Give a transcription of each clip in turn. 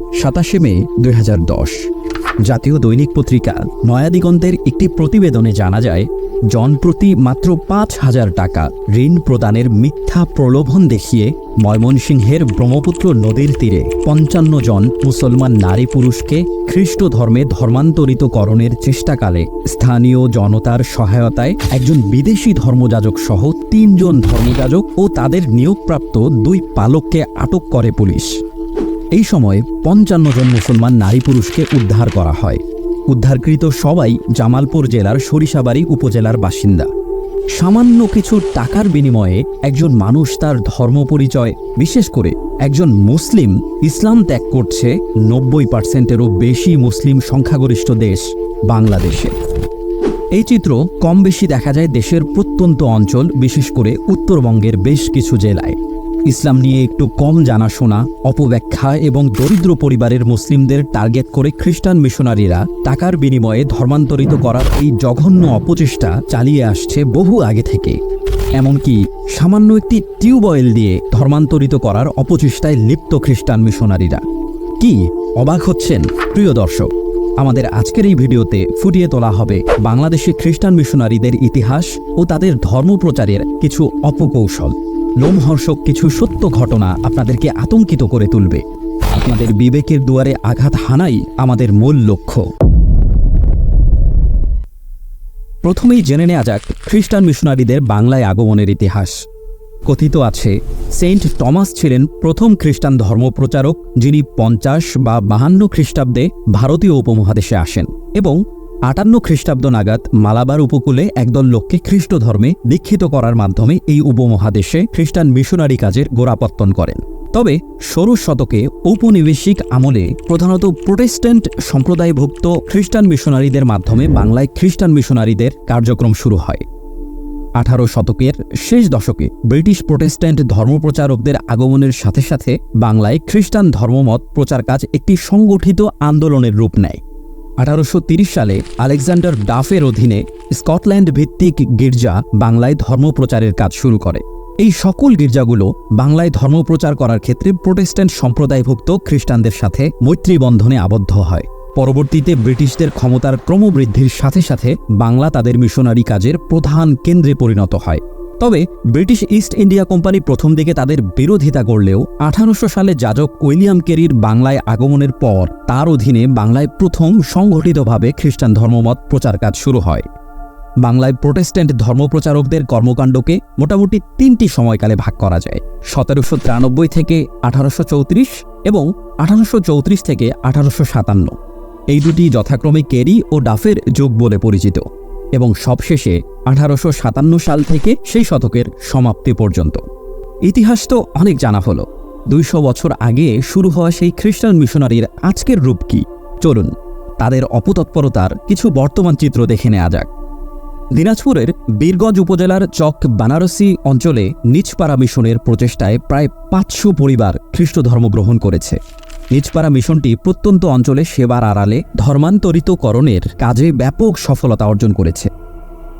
সাতাশে মে দুই হাজার দশ। জাতীয় দৈনিক পত্রিকা নয়াদিগন্তের একটি প্রতিবেদনে জানা যায় জনপ্রতি মাত্র পাঁচ হাজার টাকা ঋণ প্রদানের মিথ্যা প্রলোভন দেখিয়ে ময়মনসিংহের ব্রহ্মপুত্র নদীর তীরে পঞ্চান্ন জন মুসলমান নারী পুরুষকে খ্রিস্ট ধর্মে ধর্মান্তরিতকরণের চেষ্টাকালে স্থানীয় জনতার সহায়তায় একজন বিদেশি ধর্মযাজক সহ তিনজন ধর্মযাজক ও তাদের নিয়োগপ্রাপ্ত দুই পালককে আটক করে পুলিশ। এই সময় পঞ্চান্ন জন মুসলমান নারী পুরুষকে উদ্ধার করা হয়। উদ্ধারকৃত সবাই জামালপুর জেলার সরিষাবাড়ি উপজেলার বাসিন্দা। সামান্য কিছু টাকার বিনিময়ে একজন মানুষ তার ধর্ম পরিচয়, বিশেষ করে একজন মুসলিম, ইসলাম ত্যাগ করছে নব্বই পার্সেন্টেরও বেশি মুসলিম সংখ্যাগরিষ্ঠ দেশ বাংলাদেশে। এই চিত্র কম বেশি দেখা যায় দেশের প্রত্যন্ত অঞ্চল, বিশেষ করে উত্তরবঙ্গের বেশ কিছু জেলায়। ইসলাম নিয়ে একটু কম জানাশোনা অপব্যাখ্যা এবং দরিদ্র পরিবারের মুসলিমদের টার্গেট করে খ্রিস্টান মিশনারিরা টাকার বিনিময়ে ধর্মান্তরিত করার এই জঘন্য অপচেষ্টা চালিয়ে আসছে বহু আগে থেকে। এমনকি সামান্য একটি টিউবওয়েল দিয়ে ধর্মান্তরিত করার অপচেষ্টায় লিপ্ত খ্রিস্টান মিশনারিরা। কি অবাক হচ্ছেন? প্রিয় দর্শক, আমাদের আজকের এই ভিডিওতে ফুটিয়ে তোলা হবে বাংলাদেশি খ্রিস্টান মিশনারিদের ইতিহাস ও তাদের ধর্মপ্রচারের কিছু অপকৌশল। লোমহর্ষক কিছু সত্য ঘটনা আপনাদেরকে আতঙ্কিত করে তুলবে। আপনাদের বিবেকের দুয়ারে আঘাত হানাই আমাদের মূল লক্ষ্য। প্রথমেই জেনে নেওয়া যাক খ্রিস্টান মিশনারিদের বাংলায় আগমনের ইতিহাস। কথিত আছে, সেন্ট টমাস ছিলেন প্রথম খ্রিস্টান ধর্মপ্রচারক যিনি পঞ্চাশ বা বাহান্ন খ্রিস্টাব্দে ভারতীয় উপমহাদেশে আসেন এবং আটান্ন খ্রিস্টাব্দ নাগাদ মালাবার উপকূলে একদল লোককে খ্রিস্ট ধর্মে দীক্ষিত করার মাধ্যমে এই উপমহাদেশে খ্রিস্টান মিশনারি কাজের গোড়াপত্তন করেন। তবে ষোড়শ শতকে ঔপনিবেশিক আমলে প্রধানত প্রোটেস্ট্যান্ট সম্প্রদায়ভুক্ত খ্রিস্টান মিশনারিদের মাধ্যমে বাংলায় খ্রিস্টান মিশনারিদের কার্যক্রম শুরু হয়। আঠারো শতকের শেষ দশকে ব্রিটিশ প্রোটেস্ট্যান্ট ধর্মপ্রচারকদের আগমনের সাথে সাথে বাংলায় খ্রিস্টান ধর্মমত প্রচার কাজ একটি সংগঠিত আন্দোলনের রূপ নেয়। আঠারোশো সালে আলেকজান্ডার ডাফের অধীনে স্কটল্যান্ড ভিত্তিক গির্জা বাংলায় ধর্মপ্রচারের কাজ শুরু করে। এই সকল গির্জাগুলো বাংলায় ধর্মপ্রচার করার ক্ষেত্রে প্রোটেস্ট্যান্ট সম্প্রদায়ভুক্ত খ্রিস্টানদের সাথে মৈত্রী বন্ধনে আবদ্ধ হয়। পরবর্তীতে ব্রিটিশদের ক্ষমতার ক্রমবৃদ্ধির সাথে সাথে বাংলা তাদের মিশনারি কাজের প্রধান কেন্দ্রে পরিণত হয়। তবে ব্রিটিশ ইস্ট ইন্ডিয়া কোম্পানি প্রথম দিকে তাদের বিরোধিতা করলেও আঠারোশো সালে যাজক উইলিয়াম কেরির বাংলায় আগমনের পর তার অধীনে বাংলায় প্রথম সংগঠিতভাবে খ্রিস্টান ধর্মমত প্রচার কাজ শুরু হয়। বাংলায় প্রোটেস্ট্যান্ট ধর্মপ্রচারকদের কর্মকাণ্ডকে মোটামুটি তিনটি সময়কালে ভাগ করা যায়, সতেরোশো তিরানব্বই থেকে আঠারোশো চৌত্রিশ এবং আঠারোশো চৌত্রিশ থেকে আঠারোশো সাতান্ন। এই দুটি যথাক্রমে কেরি ও ডাফের যুগ বলে পরিচিত। এবং সবশেষে আঠারোশো সাতান্ন সাল থেকে সেই শতকের সমাপ্তি পর্যন্ত। ইতিহাস তো অনেক জানা হলো। দুইশো বছর আগে শুরু হওয়া সেই খ্রিস্টান মিশনারির আজকের রূপ কি? চলুন তাদের অপতৎপরতার কিছু বর্তমান চিত্র দেখে নেওয়া যাক। দিনাজপুরের বীরগঞ্জ উপজেলার চক বানারসি অঞ্চলে নিচপাড়া মিশনের প্রচেষ্টায় প্রায় পাঁচশো পরিবার খ্রিস্ট ধর্ম গ্রহণ করেছে। নিচপাড়া মিশনটি প্রত্যন্ত অঞ্চলে সেবার আড়ালে ধর্মান্তরিতকরণের কাজে ব্যাপক সফলতা অর্জন করেছে।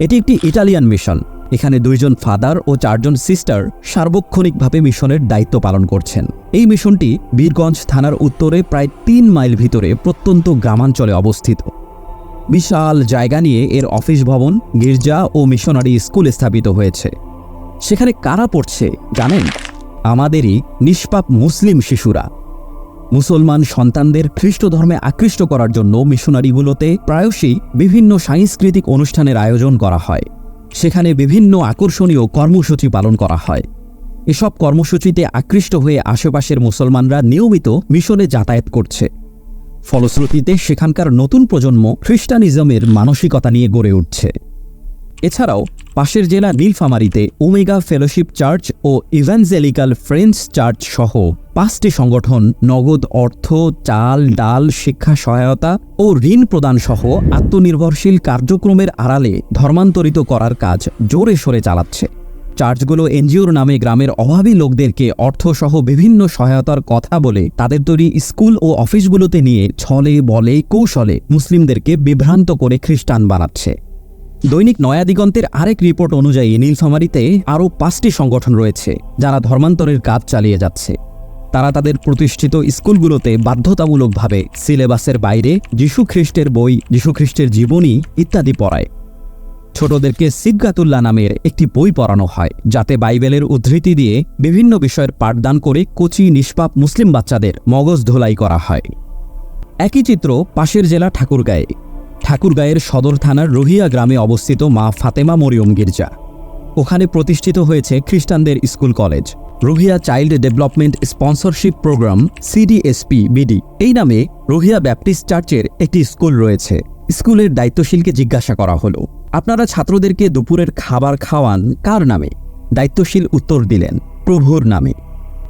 এটি একটি ইটালিয়ান মিশন। এখানে দুইজন ফাদার ও চারজন সিস্টার সার্বক্ষণিকভাবে মিশনের দায়িত্ব পালন করছেন। এই মিশনটি বীরগঞ্জ থানার উত্তরে প্রায় তিন মাইল ভিতরে প্রত্যন্ত গ্রামাঞ্চলে অবস্থিত। বিশাল জায়গা নিয়ে এর অফিস ভবন, গির্জা ও মিশনারি স্কুল স্থাপিত হয়েছে। সেখানে কারা পড়ছে জানেন? আমাদেরই নিষ্পাপ মুসলিম শিশুরা। মুসলমান সন্তানদের খ্রিস্ট ধর্মে আকৃষ্ট করার জন্য মিশনারিগুলোতে প্রায়শই বিভিন্ন সাংস্কৃতিক অনুষ্ঠানের আয়োজন করা হয়। সেখানে বিভিন্ন আকর্ষণীয় কর্মসূচি পালন করা হয়। এসব কর্মসূচিতে আকৃষ্ট হয়ে আশেপাশের মুসলমানরা নিয়মিত মিশনে যাতায়াত করছে। ফলশ্রুতিতে সেখানকার নতুন প্রজন্ম খ্রিস্টানিজমের মানসিকতা নিয়ে গড়ে উঠছে। এছাড়াও, পাশের জেলা নীলফামারীতে ওমেগা ফেলোশিপ চার্চ ও ইভ্যাঞ্জেলিক্যাল ফ্রেন্ডস চার্চ সহ পাঁচটি সংগঠন নগদ অর্থ, চাল, ডাল, শিক্ষা সহায়তা ও ঋণ প্রদান সহ আত্মনির্ভরশীল কার্যক্রমের আড়ালে ধর্মান্তরিত করার কাজ জোরে সোরে চালাচ্ছে। চার্চগুলো এনজিওর নামে গ্রামের অভাবী লোকদেরকে অর্থসহ বিভিন্ন সহায়তার কথা বলে তাদের তৈরি স্কুল ও অফিসগুলোতে নিয়ে ছলে, বলে, কৌশলে মুসলিমদেরকে বিভ্রান্ত করে খ্রিস্টান বানাচ্ছে। দৈনিক নয়াদিগন্তের আরেক রিপোর্ট অনুযায়ী নীলফামারীতে আরও পাঁচটি সংগঠন রয়েছে, যারা ধর্মান্তরের কাজ চালিয়ে যাচ্ছে। তারা তাদের প্রতিষ্ঠিত স্কুলগুলোতে বাধ্যতামূলকভাবে সিলেবাসের বাইরে যীশু খ্রিস্টের বই, যীশু খ্রিস্টের জীবনী ইত্যাদি পড়ায়। ছোটদেরকে সিজ্ঞাতুল্লাহ নামের একটি বই পড়ানো হয়, যাতে বাইবেলের উদ্ধৃতি দিয়ে বিভিন্ন বিষয়ের পাঠদান করে কচি, নিষ্পাপ মুসলিম বাচ্চাদের মগজ ধোলাই করা হয়। একই চিত্র পাশের জেলা ঠাকুরগাঁয়ে। ঠাকুরগাঁয়ের সদর থানার রোহিয়া গ্রামে অবস্থিত মা ফাতেমা মরিয়ম গির্জা। ওখানে প্রতিষ্ঠিত হয়েছে খ্রিস্টানদের school college. Rohia child development sponsorship programme CDSP BD এই নামে রোহিয়া ব্যাপটিস্ট চার্চের একটি স্কুল রয়েছে। স্কুলের দায়িত্বশীলকে জিজ্ঞাসা করা হলো, আপনারা ছাত্রদেরকে দুপুরের খাবার খাওয়ান কার নামে? দায়িত্বশীল উত্তর দিলেন, প্রভুর নামে।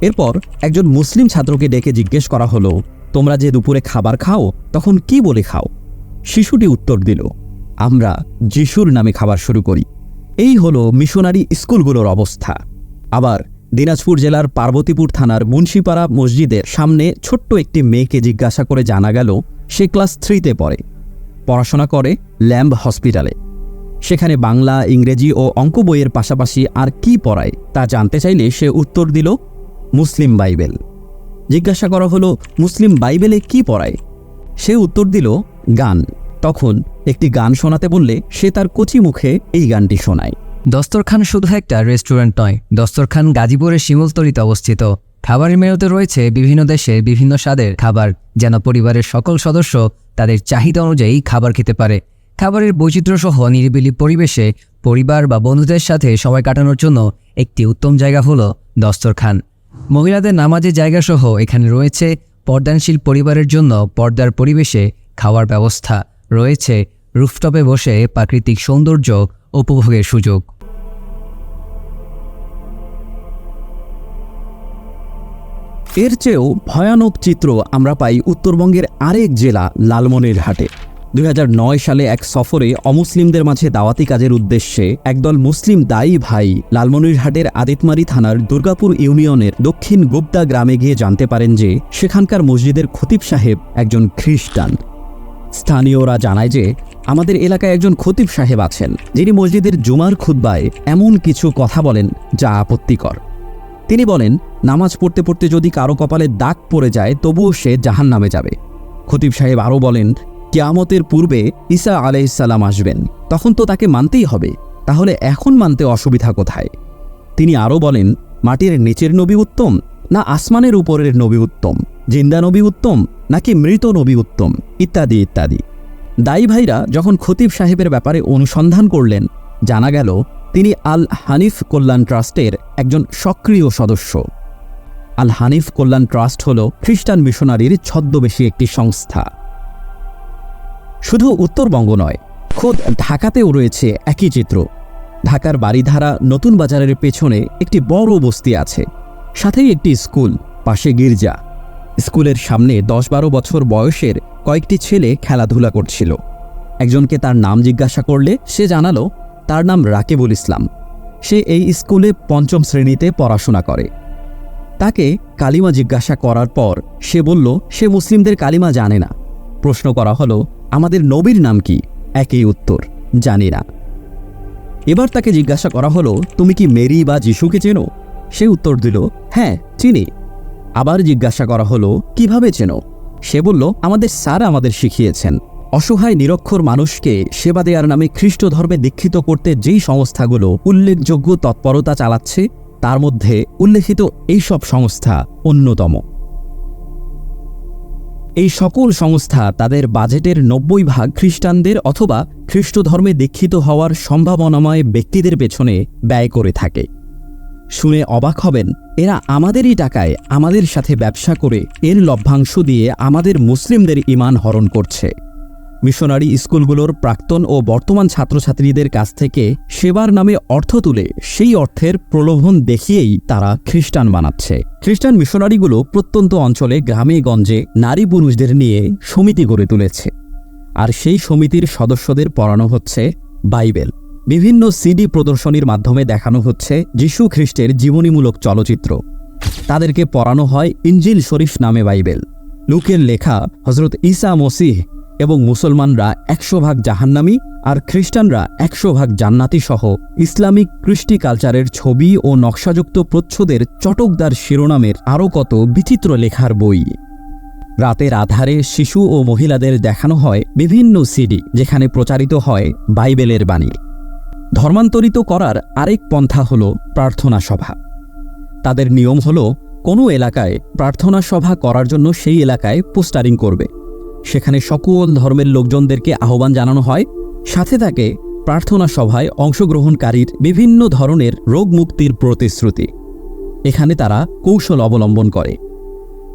এরপর একজন মুসলিম ছাত্রকে ডেকে জিজ্ঞেস করা হলো, তোমরা যে দুপুরে খাবার খাও, তখন কি বলে খাও? শিশুটি উত্তর দিল, আমরা যিশুর নামে খাবার শুরু করি। এই হলো মিশনারি স্কুলগুলোর অবস্থা। আবার দিনাজপুর জেলার পার্বতীপুর থানার মুন্সিপাড়া মসজিদের সামনে ছোট্ট একটি মেয়েকে জিজ্ঞাসা করে জানা গেল, সে ক্লাস থ্রিতে পড়ে। পড়াশোনা করে ল্যাম্ব হসপিটালে। সেখানে বাংলা, ইংরেজি ও অঙ্ক বইয়ের পাশাপাশি আর কি পড়ায় তা জানতে চাইলে সে উত্তর দিল, মুসলিম বাইবেল। জিজ্ঞাসা করা হলো, মুসলিম বাইবেলে কি পড়ায়? সে উত্তর দিল গান। তখন একটি গান শোনাতে বললে সে তার কচি মুখে এই গানটি শোনায়। দস্তরখান শুধু একটা রেস্টুরেন্ট নয়, দস্তরখান গাজীপুরের শিমুলতলিতে অবস্থিত। খাবারের মেনুতে রয়েছে বিভিন্ন দেশে বিভিন্ন স্বাদের খাবার, যেন পরিবারের সকল সদস্য তাদের চাহিদা অনুযায়ী খাবার খেতে পারে। খাবারের বৈচিত্র্য সহ নিরিবিলি পরিবেশে পরিবার বা বন্ধুদের সাথে সময় কাটানোর জন্য একটি উত্তম জায়গা হলো দস্তরখান। মহিলাদের নামাজের জায়গা সহ এখানে রয়েছে পর্দানশীল পরিবারের জন্য পর্দার পরিবেশে খাওয়ার ব্যবস্থা রয়েছে। রুফটপে বসে প্রাকৃতিক সৌন্দর্য উপভোগের সুযোগ। এর চেয়েও ভয়ানক চিত্র আমরা পাই উত্তরবঙ্গের আরেক জেলা, লালমনিরহাটে। দুই হাজার নয় সালে এক সফরে অমুসলিমদের মাঝে দাওয়াতি কাজের উদ্দেশ্যে একদল মুসলিম দায়ী ভাই লালমনিরহাটের আদিতমারি থানার দুর্গাপুর ইউনিয়নের দক্ষিণ গুপ্তা গ্রামে গিয়ে জানতে পারেন যে, সেখানকার মসজিদের খতিব সাহেব একজন খ্রিস্টান। স্থানীয়রা জানায় যে আমাদের এলাকায় একজন খতিব সাহেব আছেন, যিনি মসজিদের জুমার খুদ্বায় এমন কিছু কথা বলেন যা আপত্তিকর। তিনি বলেন, নামাজ পড়তে পড়তে যদি কারও কপালে দাগ পড়ে যায়, তবুও সে জাহান নামে যাবে। খতিব সাহেব আরও বলেন, কিয়ামতের পূর্বে ঈসা আলাইসাল্লাম আসবেন, তখন তো তাকে মানতেই হবে, তাহলে এখন মানতে অসুবিধা কোথায়? তিনি আরও বলেন, মাটির নিচের নবী উত্তম না আসমানের উপরের নবী উত্তম? জিন্দা নবী উত্তম? নাকি মৃত নবী উত্তম? ইত্যাদি ইত্যাদি। দায়ী ভাইরা যখন খতিব সাহেবের ব্যাপারে অনুসন্ধান করলেন, জানা গেল তিনি আল হানিফ কল্যাণ ট্রাস্টের একজন সক্রিয় সদস্য। আল হানিফ কল্যাণ ট্রাস্ট হল খ্রিস্টান মিশনারির ছদ্মবেশী একটি সংস্থা। শুধু উত্তরবঙ্গ নয়, খোদ ঢাকাতেও রয়েছে একই চিত্র। ঢাকার বাড়িধারা নতুন বাজারের পেছনে একটি বড় বস্তি আছে, সাথেই একটি স্কুল, পাশে গির্জা। স্কুলের সামনে দশ বারো বছর বয়সের কয়েকটি ছেলে খেলাধুলা করছিল। একজনকে তার নাম জিজ্ঞাসা করলে সে জানালো, তার নাম রাকিবুল ইসলাম। সে এই স্কুলে পঞ্চম শ্রেণীতে পড়াশোনা করে। তাকে কালিমা জিজ্ঞাসা করার পর সে বলল, সে মুসলিমদের কালিমা জানে না। প্রশ্ন করা হলো, আমাদের নবীর নাম কি? একই উত্তর, জানি না। এবার তাকে জিজ্ঞাসা করা হলো, তুমি কি মেরি বা যিশুকে চেনো? সে উত্তর দিল হ্যাঁ চিনি। আবার জিজ্ঞাসা করা হলো, কীভাবে চেনো? সে বলল, আমাদের স্যার আমাদের শিখিয়েছেন। অসহায় নিরক্ষর মানুষকে সেবা দেওয়ার নামে খ্রিস্ট ধর্মে দীক্ষিত করতে যেই সংস্থাগুলো উল্লেখযোগ্য তৎপরতা চালাচ্ছে, তার মধ্যে উল্লেখিত এইসব সংস্থা অন্যতম। এই সকল সংস্থা তাদের বাজেটের নব্বই ভাগ খ্রিস্টানদের অথবা খ্রিস্ট ধর্মে দীক্ষিত হওয়ার সম্ভাবনাময় ব্যক্তিদের পেছনে ব্যয় করে থাকে। শুনে অবাক হবেন, এরা আমাদেরই টাকায় আমাদের সাথে ব্যবসা করে এর লভ্যাংশ দিয়ে আমাদের মুসলিমদের ইমান হরণ করছে। মিশনারি স্কুলগুলোর প্রাক্তন ও বর্তমান ছাত্রছাত্রীদের কাছ থেকে সেবার নামে অর্থ তুলে সেই অর্থের প্রলোভন দেখিয়েই তারা খ্রিস্টান বানাচ্ছে। খ্রিস্টান মিশনারিগুলো প্রত্যন্ত অঞ্চলে গ্রামে গঞ্জে নারী পুরুষদের নিয়ে সমিতি গড়ে তুলেছে। আর সেই সমিতির সদস্যদের পড়ানো হচ্ছে বাইবেল। বিভিন্ন সিডি প্রদর্শনীর মাধ্যমে দেখানো হচ্ছে যীশু খ্রিস্টের জীবনীমূলক চলচ্চিত্র। তাদেরকে পড়ানো হয় ইঞ্জিল শরীফ নামে বাইবেল। লুকের লেখা হজরত ঈসা মসিহ এবং মুসলমানরা একশো ভাগ জাহান্নামি আর খ্রিস্টানরা একশো ভাগ জান্নাতি সহ ইসলামিক কৃষ্টি কালচারের ছবি ও নকশাযুক্ত প্রচ্ছদের চটকদার শিরোনামের আরও কত বিচিত্র লেখার বই। রাতের আধারে শিশু ও মহিলাদের দেখানো হয় বিভিন্ন সিডি, যেখানে প্রচারিত হয় বাইবেলের বাণী। ধর্মান্তরিত করার আরেক পন্থা হল প্রার্থনা সভা। তাদের নিয়ম হল কোনো এলাকায় প্রার্থনা সভা করার জন্য সেই এলাকায় পোস্টারিং করবে। সেখানে সকল ধর্মের লোকজনদেরকে আহ্বান জানানো হয়। সাথে থাকে প্রার্থনা সভায় অংশগ্রহণকারীর বিভিন্ন ধরনের রোগ মুক্তির প্রতিশ্রুতি। এখানে তারা কৌশল অবলম্বন করে।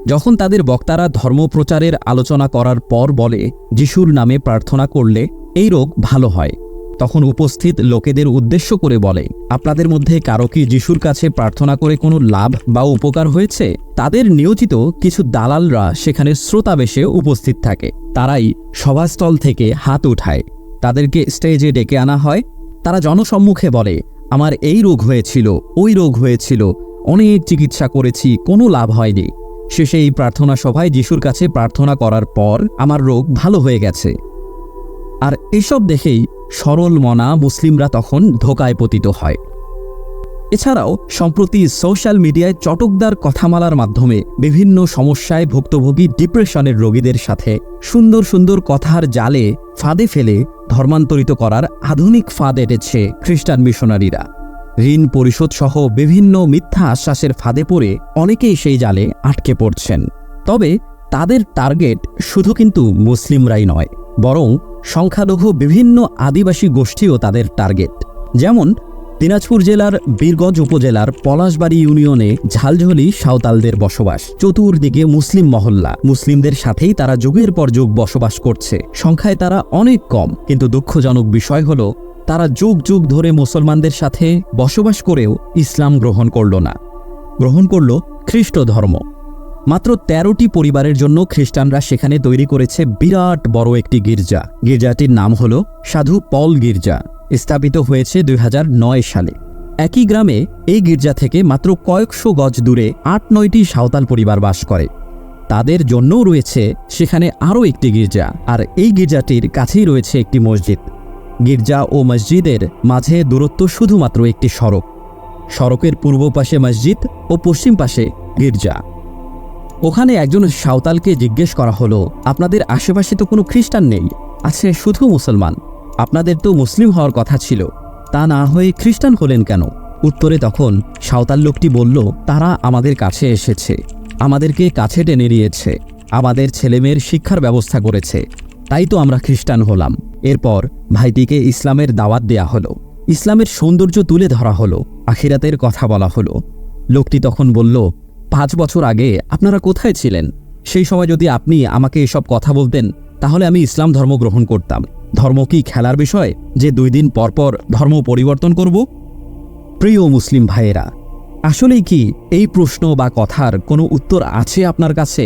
যখন তাদের বক্তারা ধর্মপ্রচারের আলোচনা করার পর বলে, যিশুর নামে প্রার্থনা করলে এই রোগ ভালো হয়। তখন উপস্থিত লোকেদের উদ্দেশ্য করে বলে, আপনাদের মধ্যে কারও কি যিশুর কাছে প্রার্থনা করে কোনো লাভ বা উপকার হয়েছে? তাদের নিয়োজিত কিছু দালালরা সেখানে শ্রোতাবেশে উপস্থিত থাকে। তারাই সভাস্থল থেকে হাত উঠায়। তাদেরকে স্টেজে ডেকে আনা হয়। তারা জনসম্মুখে বলে, আমার এই রোগ হয়েছিল, ওই রোগ হয়েছিল, অনেক চিকিৎসা করেছি, কোনো লাভ হয়নি। শেষে এই প্রার্থনা সভায় যিশুর কাছে প্রার্থনা করার পর আমার রোগ ভালো হয়ে গেছে। আর এসব দেখেই সরল মনা মুসলিমরা তখন ধোকায় পতিত হয়। এছাড়াও, সম্প্রতি সোশ্যাল মিডিয়ায় চটকদার কথামালার মাধ্যমে বিভিন্ন সমস্যায় ভুক্তভোগী ডিপ্রেশনের রোগীদের সাথে সুন্দর সুন্দর কথার জালে ফাঁদে ফেলে ধর্মান্তরিত করার আধুনিক ফাঁদ এঁটেছে খ্রিস্টান মিশনারিরা। ঋণ পরিশোধ সহ বিভিন্ন মিথ্যা আশ্বাসের ফাঁদে পড়ে অনেকেই সেই জালে আটকে পড়ছেন। তবে তাদের টার্গেট শুধু কিন্তু মুসলিমরাই নয়। বরং সংখ্যালঘু বিভিন্ন আদিবাসী গোষ্ঠীও তাদের টার্গেট। যেমন, দিনাজপুর জেলার বীরগঞ্জ উপজেলার পলাশবাড়ি ইউনিয়নে ঝালঝলি সাঁওতালদের বসবাস। চতুর্দিকে মুসলিম মহল্লা। মুসলিমদের সাথেই তারা যুগের পর যুগ বসবাস করছে। সংখ্যায় তারা অনেক কম, কিন্তু দুঃখজনক বিষয় হল, তারা যুগ যুগ ধরে মুসলমানদের সাথে বসবাস করেও ইসলাম গ্রহণ করল না। গ্রহণ করল খ্রিস্ট ধর্ম মাত্র তেরোটি পরিবারের জন্য খ্রিস্টানরা সেখানে তৈরি করেছে বিরাট বড় একটি গির্জা। গির্জাটির নাম হল সাধু পল গির্জা, স্থাপিত হয়েছে দুই হাজার নয় সালে। একই গ্রামে এই গির্জা থেকে মাত্র কয়েকশো গজ দূরে আট নয়টি সাঁওতাল পরিবার বাস করে। তাদের জন্যও রয়েছে সেখানে আরও একটি গির্জা, আর এই গির্জাটির কাছেই রয়েছে একটি মসজিদ। গির্জা ও মসজিদের মাঝে দূরত্ব শুধুমাত্র একটি সড়ক। সড়কের পূর্ব পাশে মসজিদ ও পশ্চিম পাশে গির্জা। ওখানে একজন সাঁওতালকে জিজ্ঞেস করা হলো, আপনাদের আশেপাশে তো কোনো খ্রিস্টান নেই? আছে শুধু মুসলমান। আপনাদের তো মুসলিম হওয়ার কথা ছিল। তা না হয়ে খ্রিস্টান হলেন কেন? উত্তরে তখন সাঁওতাল লোকটি বলল, তারা আমাদের কাছে এসেছে। আমাদেরকে কাছে টেনে নিয়েছে। আমাদের ছেলেমেয়ের শিক্ষার ব্যবস্থা করেছে। তাই তো আমরা খ্রিস্টান হলাম। এরপর ভাইটিকে ইসলামের দাওয়াত দেয়া হলো। ইসলামের সৌন্দর্য তুলে ধরা হলো। আখিরাতের কথা বলা হলো। লোকটি তখন বলল পাঁচ বছর আগে আপনারা কোথায় ছিলেন? সেই সময় যদি আপনি আমাকে এসব কথা বলতেন, তাহলে আমি ইসলাম ধর্ম গ্রহণ করতাম। ধর্ম কি খেলার বিষয়, যে দুই দিন পরপর ধর্ম পরিবর্তন করব? প্রিয় মুসলিম ভাইয়েরা, আসলেই কি এই প্রশ্ন বা কথার কোনো উত্তর আছে আপনার কাছে?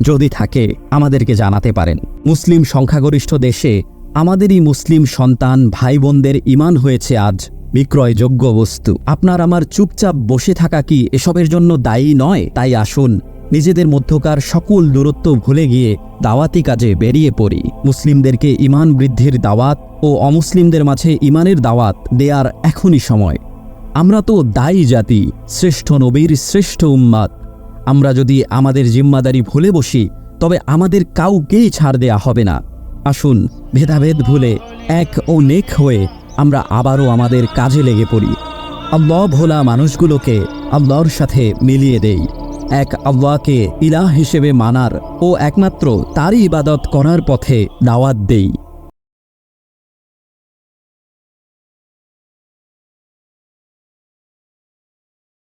যদি থাকে, আমাদেরকে জানাতে পারেন। মুসলিম সংখ্যাগরিষ্ঠ দেশে আমাদেরই মুসলিম সন্তান ভাই বোনদের ইমান হয়েছে আজ। বিক্রয়যোগ্য বস্তু। আপনার আমার চুপচাপ বসে থাকা কি এসবের জন্য দায়ী নয়? তাই আসুন, নিজেদের মধ্যকার সকল দূরত্ব ভুলে গিয়ে দাওয়াতি কাজে বেরিয়ে পড়ি। মুসলিমদেরকে ইমান বৃদ্ধির দাওয়াত ও অমুসলিমদের মাঝে ইমানের দাওয়াত দেয়ার এখনই সময়। আমরা তো দায়ী জাতি, শ্রেষ্ঠ নবীর শ্রেষ্ঠ উম্মাদ। আমরা যদি আমাদের জিম্মাদারি ভুলে বসি, তবে আমাদের কাউকেই ছাড় দেয়া হবে না। আসুন, ভেদাভেদ ভুলে এক ও নেক হয়ে আমরা আবারও আমাদের কাজে লেগে পড়ি। আল্লাহ ভোলা মানুষগুলোকে আল্লাহর সাথে মিলিয়ে দেই। এক আল্লাহকে ইলাহ হিসেবে মানার ও একমাত্র তারই ইবাদত করার পথে দাওয়াত দেই।